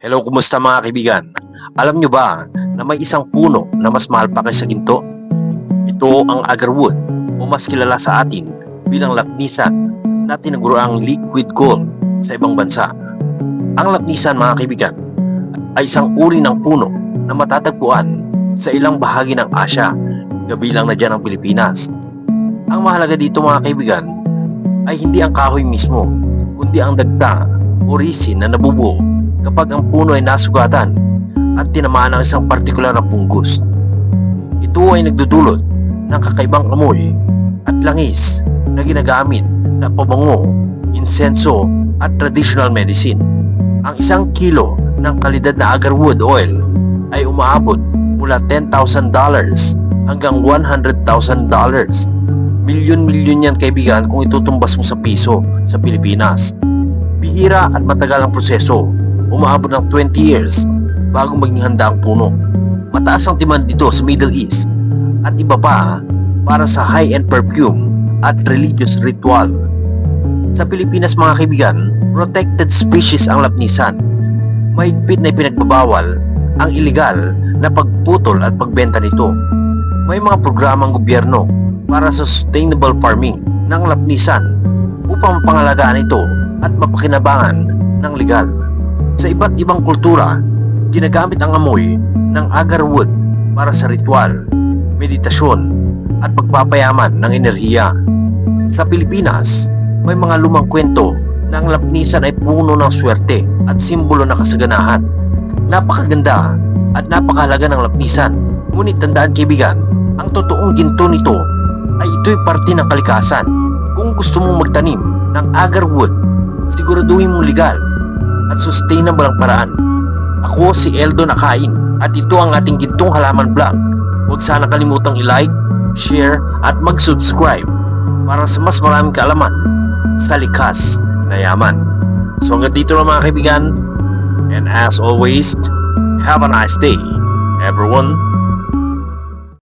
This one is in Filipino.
Hello, kumusta mga kaibigan? Alam nyo ba na may isang puno na mas mahal pa kaysa ginto? Ito ang agarwood o mas kilala sa atin bilang laknisan na tinaguraang liquid gold sa ibang bansa. Ang laknisan mga kaibigan ay isang uri ng puno na matatagpuan sa ilang bahagi ng Asya, kabilang na dyan ang Pilipinas. Ang mahalaga dito mga kaibigan ay hindi ang kahoy mismo, kundi ang dagta o risin na nabubuo kapag ang puno ay nasugatan at tinamaan ng isang partikular na punggos. Ito ay nagdudulot ng kakaibang amoy at langis na ginagamit na pabango, insenso at traditional medicine. Ang isang kilo ng kalidad na agarwood oil ay umaabot mula $10,000 hanggang $100,000. Milyon-milyon yan kaibigan kung itutumbas mo sa piso sa Pilipinas. Bihira at matagal ang proseso umaabot ng 20 years bago maging handa ang puno. Mataas ang demand dito sa Middle East at iba pa para sa high-end perfume at religious ritual. Sa Pilipinas mga kaibigan, protected species ang lapnisan. Mahigpit na ipinagbabawal ang illegal na pagputol at pagbenta nito. May mga programang gobyerno para sa sustainable farming ng lapnisan upang pangalagaan ito at mapakinabangan ng legal. Sa iba't ibang kultura, ginagamit ang amoy ng agarwood para sa ritual, meditasyon, at pagpapayaman ng enerhiya. Sa Pilipinas, may mga lumang kwento na ang lapnisan ay puno ng swerte at simbolo ng kasaganahan. Napakaganda at napakahalaga ng lapnisan. Ngunit tandaan kaibigan, ang totoong ginto nito ay ito'y parte ng kalikasan. Kung gusto mong magtanim ng agarwood, siguraduhin mong legal at sustainable ang paraan. Ako si Eldo Nakain at ito ang ating gintong halaman vlog. Huwag sana kalimutang i-like, share at mag-subscribe para sa mas maraming kaalaman sa likas na yaman. So hanggang dito lang mga kaibigan and as always, have a nice day everyone.